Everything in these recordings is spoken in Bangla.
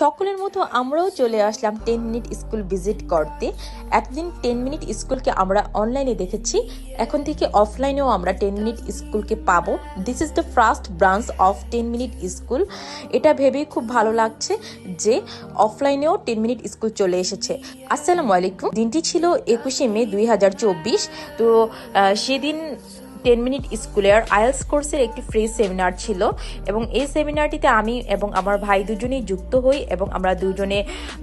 সকলের মতো আমরাও চলে আসলাম টেন মিনিট স্কুল ভিজিট করতে। একদিন টেন মিনিট স্কুলকে আমরা অনলাইনে দেখেছি। এখন থেকে অফলাইনেও আমরা টেন মিনিট স্কুলকে পাবো। This is the first branch of Ten Minute School এটা ভেবেই খুব ভালো লাগছে যে অফলাইনেও টেন মিনিট স্কুল চলে এসেছে। আসসালামু আলাইকুম। দিনটি ছিল একুশে মে দুই হাজার চব্বিশ। তো সেদিন টেন মিনিট স্কুলের আইএলস কোর্সের একটি ফ্রি সেমিনার ছিল এবং এই সেমিনারটিতে আমি এবং আমার ভাই দুজনেই যুক্ত হই এবং আমরা দুজনে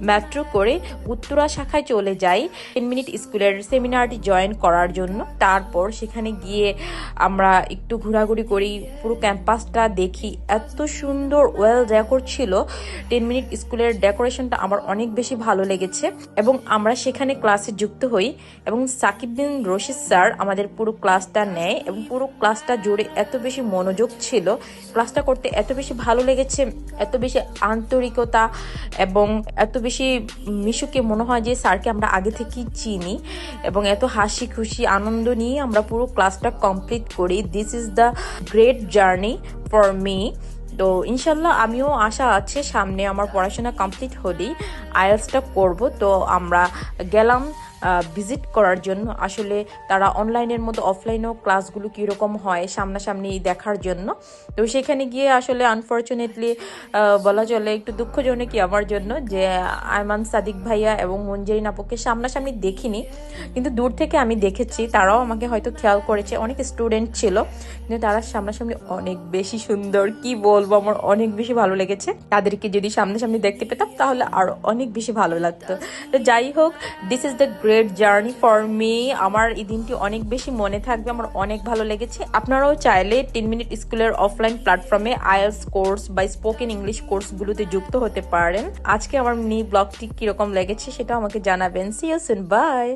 মেট্রো করে উত্তরা শাখায় চলে যাই টেন মিনিট স্কুলের সেমিনারটি জয়েন করার জন্য। তারপর সেখানে গিয়ে আমরা একটু ঘোরাঘুরি করি, পুরো ক্যাম্পাসটা দেখি। এত সুন্দর ওয়েল ডেকোর ছিল। টেন মিনিট স্কুলের ডেকোরেশনটা আমার অনেক বেশি ভালো লেগেছে এবং আমরা সেখানে ক্লাসে যুক্ত হই এবং সাকিব বিন রশিদ স্যার আমাদের পুরো ক্লাসটা নেয় এবং পুরো ক্লাসটা জুড়ে এত বেশি মনোযোগ ছিল। ক্লাসটা করতে এত বেশি ভালো লেগেছে, এত বেশি আন্তরিকতা এবং এত বেশি মিশুকে মনে হয় যে স্যারকে আমরা আগে থেকেই চিনি এবং এত হাসি খুশি আনন্দ নিয়ে আমরা পুরো ক্লাসটা কমপ্লিট করি। This is the great journey for me তো ইনশাল্লাহ আমিও আশা আছে সামনে আমার পড়াশোনা কমপ্লিট হলেই আইএলসটা করব। তো আমরা গেলাম ভিজিট করার জন্য। আসলে তারা অনলাইনের মতো অফলাইনেও ক্লাসগুলো কীরকম হয় সামনাসামনি দেখার জন্য। তো সেখানে গিয়ে আসলে আনফর্চুনেটলি বলা চলে একটু দুঃখজনকই আমার জন্য যে, আয়মান সাদিক ভাইয়া এবং মঞ্জেরিন আপুকে সামনাসামনি দেখিনি। কিন্তু দূর থেকে আমি দেখেছি, তারাও আমাকে হয়তো খেয়াল করেছে, অনেক স্টুডেন্ট ছিল। কিন্তু তারা সামনাসামনি অনেক বেশি সুন্দর, কি বলব, আমার অনেক বেশি ভালো লেগেছে। তাদেরকে যদি সামনাসামনি দেখতে পেতাম, তাহলে আরও অনেক বেশি ভালো লাগতো। তো যাই হোক this is the great journey for me. আমার এই দিনটি অনেক বেশি মনে থাকবে, আমার অনেক ভালো লেগেছে। আপনারাও চাইলে টেন মিনিট স্কুলের অফলাইন প্ল্যাটফর্মে আইএলস কোর্স বা স্পোকেন ইংলিশ কোর্সগুলোতে যুক্ত হতে পারেন। আজকে আমার মিনি ব্লগটি কীরকম লেগেছে সেটা আমাকে জানাবেন। C you by